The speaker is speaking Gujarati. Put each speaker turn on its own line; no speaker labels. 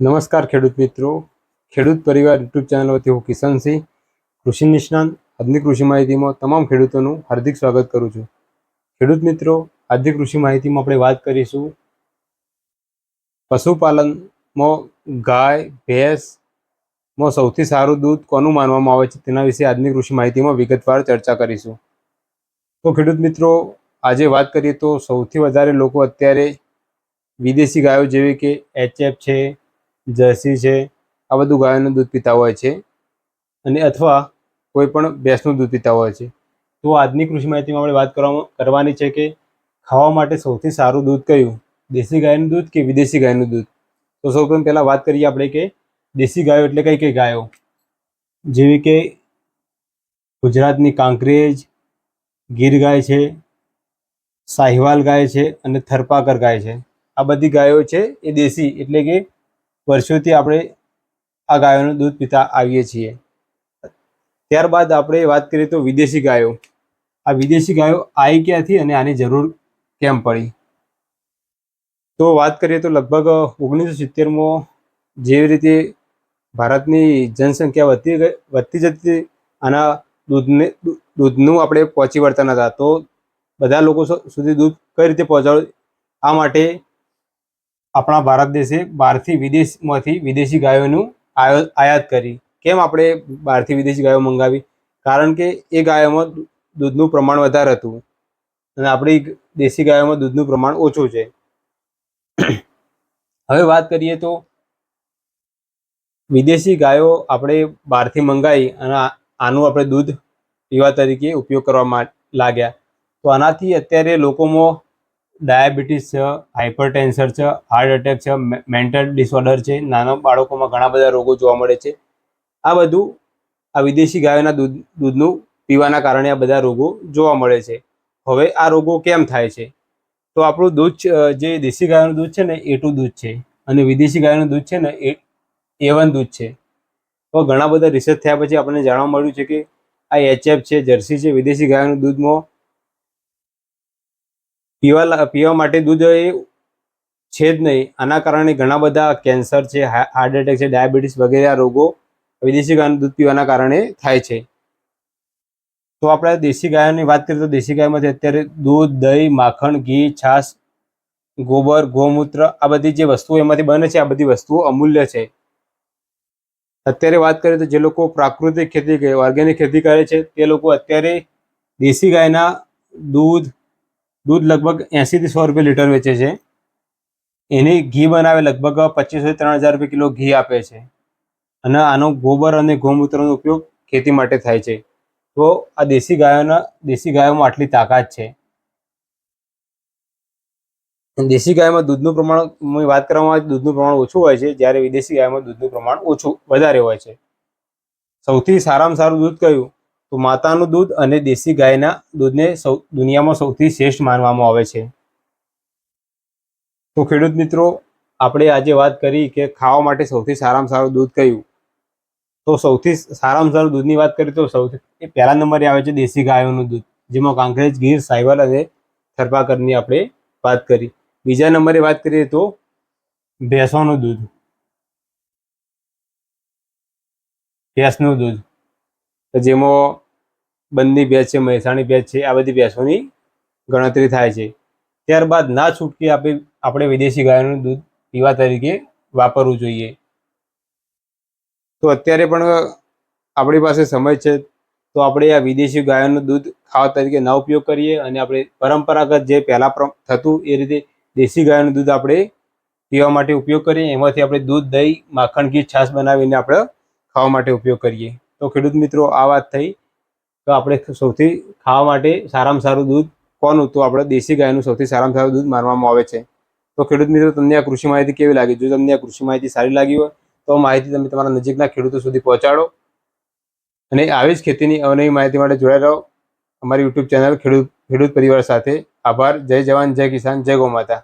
નમસ્કાર ખેડૂત મિત્રો. ખેડૂત પરિવાર યુટ્યુબ ચેનલ વતી હું કિશનસિંહ કૃષિ નિષ્ણાંત આજની કૃષિ માહિતીમાં તમામ ખેડૂતોનું હાર્દિક સ્વાગત કરું છું. ખેડૂત મિત્રો આજની કૃષિ માહિતીમાં આપણે વાત કરીશું પશુપાલનમાં ગાય ભેંસમાં સૌથી સારું દૂધ કોનું માનવામાં આવે છે તેના વિશે આજની કૃષિ માહિતીમાં વિગતવાર ચર્ચા કરીશું. તો ખેડૂત મિત્રો, આજે વાત કરીએ તો સૌથી વધારે લોકો અત્યારે વિદેશી ગાયો જેવી કે એચએફ છે જર્સી છે, આ બધું ગાયોનું દૂધ પીતા હોય છે. અને અથવા કોઈ પણ ભેંસનું દૂધ પીતા હોય છે. તો આજની કૃષિ માહિતીમાં આપણે વાત કરવા કરવાની છે કે ખાવા માટે સૌથી સારું દૂધ કયું? દેશી ગાયનું દૂધ કે વિદેશી ગાયનું દૂધ? તો સૌપ્રથમ પહેલાં વાત કરીએ આપણે કે દેશી ગાયો એટલે કઈ કઈ ગાયો? જેવી કે ગુજરાતની કાંકરેજ, ગીર ગાય છે, સાહિવાલ ગાય છે અને થરપાકર ગાય છે. આ બધી ગાયો છે એ દેશી એટલે કે વર્ષોથી આપણે આ ગાયોનું દૂધ પીતા આવીએ છીએ. ત્યારબાદ આપણે વાત કરીએ તો વિદેશી ગાયો. આ વિદેશી ગાયો આવી ક્યાંથી અને આની જરૂર કેમ પડી? તો વાત કરીએ તો લગભગ ઓગણીસો સિત્તેરમાં જેવી રીતે ભારતની જનસંખ્યા વધતી ગઈ, વધતી જતી આના દૂધને, દૂધનું આપણે પહોંચી વળતા નતા તો બધા લોકો સુધી દૂધ કઈ રીતે પહોંચાડવું? આ માટે આપણા ભારત દેશે બહારથી વિદેશમાંથી વિદેશી ગાયોનું આયાત કરી. કેમ આપણે બહારથી વિદેશી ગાયો મંગાવી? કારણ કે એ ગાયોમાં દૂધનું પ્રમાણ વધારે હતું. અને આપણી દેશી ગાયોમાં દૂધનું પ્રમાણ ઓછું છે. હવે વાત કરીએ તો વિદેશી ગાયો આપણે બહારથી મંગાવી અને આનું આપણે દૂધ પીવા તરીકે ઉપયોગ કરવા લાગ્યા. તો આનાથી અત્યારે લોકોમાં ડાયાબિટીસ છે હાઇપરટેન્સર છે, હાર્ટ એટેક છે મેન્ટલ ડિસઓર્ડર છે, નાના બાળકોમાં ઘણા બધા રોગો જોવા મળે છે. આ બધું આ વિદેશી ગાયોના દૂધ, દૂધનું પીવાના કારણે આ બધા રોગો જોવા મળે છે. હવે આ રોગો કેમ થાય છે? તો આપણું દૂધ જે દેશી ગાયોનું દૂધ છે ને, એ ટુ દૂધ છે. અને વિદેશી ગાયોનું દૂધ છે ને, એ એ વન દૂધ છે. તો ઘણા બધા રિસર્ચ થયા પછી આપણને જાણવા મળ્યું છે કે આ એચએફ છે, જર્સી છે, વિદેશી ગાયોનું દૂધમાં પીવા પીવા માટે દૂધ એ છે જ નહીં. આના કારણે ઘણા બધા કેન્સર છે હાર્ટ એટેક છે ડાયાબિટીસ વગેરે રોગો વિદેશી ગાયનું દૂધ પીવાના કારણે થાય છે. તો આપણે દેશી ગાયોની વાત કરીએ તો દેશી ગાયમાંથી અત્યારે દૂધ, દહીં, માખણ, ઘી, છાશ, ગોબર, ગૌમૂત્ર આ બધી જે વસ્તુઓ એમાંથી બને છે, આ બધી વસ્તુઓ અમૂલ્ય છે. અત્યારે વાત કરીએ તો જે લોકો પ્રાકૃતિક ખેતી ઓર્ગેનિક ખેતી કરે છે, તે લોકો અત્યારે દેશી ગાયના દૂધ દૂધ લગભગ એંશીથી સો રૂપિયા લીટર વેચે છે. એની ઘી બનાવે લગભગ પચીસોથી ત્રણ હજાર રૂપિયા કિલો ઘી આપે છે. અને આનો ગોબર અને ગૌમૂત્રનો ઉપયોગ ખેતી માટે થાય છે. તો આ દેશી ગાયોના, દેશી ગાયોમાં આટલી તાકાત છે. દેશી ગાયમાં દૂધનું પ્રમાણ વાત કરવામાં આવે દૂધનું પ્રમાણ ઓછું હોય છે, જ્યારે વિદેશી ગાયમાં દૂધનું પ્રમાણ ઓછું વધારે હોય છે. સૌથી સારામાં સારું દૂધ કયું? તો માતાનું દૂધ અને દેશી ગાયના દૂધને સૌ, દુનિયામાં સૌથી શ્રેષ્ઠ માનવામાં આવે છે. તો ખેડૂત મિત્રો, આપણે આજે વાત કરી કે ખાવા માટે સૌથી સારામાં સારું દૂધ કયું? તો સૌથી સારામાં સારું દૂધની વાત કરીએ તો સૌથી, એ પહેલા નંબરે આવે છે દેશી ગાયોનું દૂધ, જેમાં કાંકરેજ, ગીર, સાયવલ અને થરપાકરની આપણે વાત કરી. બીજા નંબરે વાત કરીએ તો ભેંસોનું દૂધ. ભેંસનું દૂધ. જેમાં બંની ભેંસ છે, મહેસાણી ભેંસ છે, આ બધી ભેંસોની ગણતરી થાય છે. ત્યારબાદ ના છૂટકી આપણે આપણે વિદેશી ગાયોનું દૂધ પીવા તરીકે વાપરવું જોઈએ. તો અત્યારે પણ આપણી પાસે સમય છે, તો આપણે આ વિદેશી ગાયોનું દૂધ ખાવા તરીકે ના ઉપયોગ કરીએ અને આપણે પરંપરાગત જે પહેલાં થતું એ રીતે દેશી ગાયોનું દૂધ આપણે પીવા માટે ઉપયોગ કરીએ. એમાંથી આપણે દૂધ, દહીં, માખણ ઘી છાશ બનાવીને આપણે ખાવા માટે ઉપયોગ કરીએ. તો ખેડૂત મિત્રો, આ વાત થઈ. તો આપણે સૌથી ખાવા માટે સારામાં સારું દૂધ કોનું? તો આપણે દેશી ગાયનું સૌથી સારામાં સારું દૂધ માનવામાં આવે છે. તો ખેડૂત મિત્રો, તમને આ કૃષિ માહિતી કેવી લાગી? જો તમને આ કૃષિ માહિતી સારી લાગી હોય, તો માહિતી તમે તમારા નજીકના ખેડૂતો સુધી પહોંચાડો. અને આવી જ ખેતીની અવનવી માહિતી માટે જોડાઈ રહો. અમારી યુટ્યુબ ચેનલ ખેડૂત ખેડૂત પરિવાર સાથે. આભાર. જય જવાન, જય કિસાન, જય ગૌ માતા.